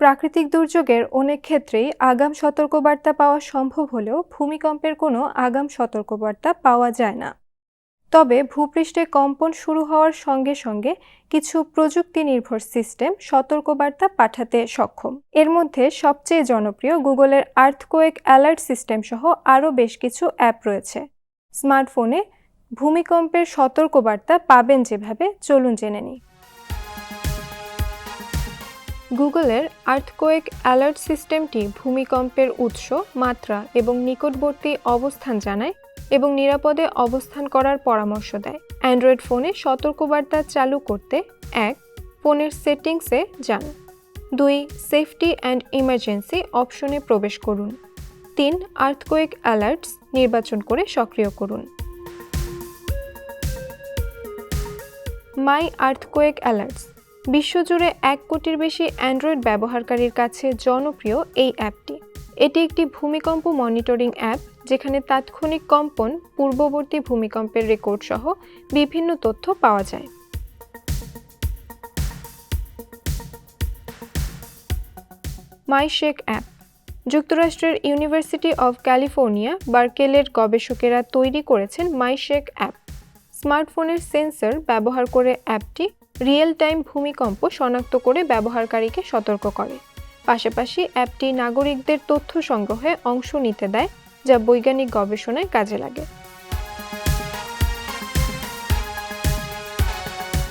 প্রাকৃতিক দুর্যোগের অনেক ক্ষেত্রেই আগাম সতর্কবার্তা পাওয়া সম্ভব হলেও ভূমিকম্পের কোনো আগাম সতর্কবার্তা পাওয়া যায় না। তবে ভূপৃষ্ঠে কম্পন শুরু হওয়ার সঙ্গে সঙ্গে কিছু প্রযুক্তি নির্ভর সিস্টেম সতর্কবার্তা পাঠাতে সক্ষম। এর মধ্যে সবচেয়ে জনপ্রিয় গুগলের আর্থকোয়েক অ্যালার্ট সিস্টেম সহ আরও বেশ কিছু অ্যাপ রয়েছে। স্মার্টফোনে ভূমিকম্পের সতর্কবার্তা পাবেন যেভাবে, চলুন জেনে নিই। গুগলের আর্থকোয়েক অ্যালার্ট সিস্টেমটি ভূমিকম্পের উৎস, মাত্রা এবং নিকটবর্তী অবস্থান জানায় এবং নিরাপদে অবস্থান করার পরামর্শ দেয়। অ্যান্ড্রয়েড ফোনে সতর্কবার্তা চালু করতে এক, ফোনের সেটিংসে যান। দুই, সেফটি অ্যান্ড ইমার্জেন্সি অপশনে প্রবেশ করুন। তিন, আর্থকোয়েক অ্যালার্টস নির্বাচন করে সক্রিয় করুন। মাই আর্থকোয়েক অ্যালার্টস বিশ্বজুড়ে এক কোটির বেশি অ্যান্ড্রয়েড ব্যবহারকারীর কাছে জনপ্রিয় এই অ্যাপটি। এটি একটি ভূমিকম্প মনিটরিং অ্যাপ, যেখানে তাৎক্ষণিক কম্পন, পূর্ববর্তী ভূমিকম্পের রেকর্ড সহ বিভিন্ন তথ্য পাওয়া যায়। মাই শেক অ্যাপ, যুক্তরাষ্ট্রের ইউনিভার্সিটি অব ক্যালিফোর্নিয়া, বার্কেলের গবেষকেরা তৈরি করেছেন মাই শেক অ্যাপ। স্মার্টফোনের সেন্সর ব্যবহার করে অ্যাপটি রিয়েল টাইম ভূমিকম্প শনাক্ত করে ব্যবহারকারীকে সতর্ক করে। পাশাপাশি অ্যাপটি নাগরিকদের তথ্য সংগ্রহে অংশ নিতে দেয়, যা বৈজ্ঞানিক গবেষণায় কাজে লাগে।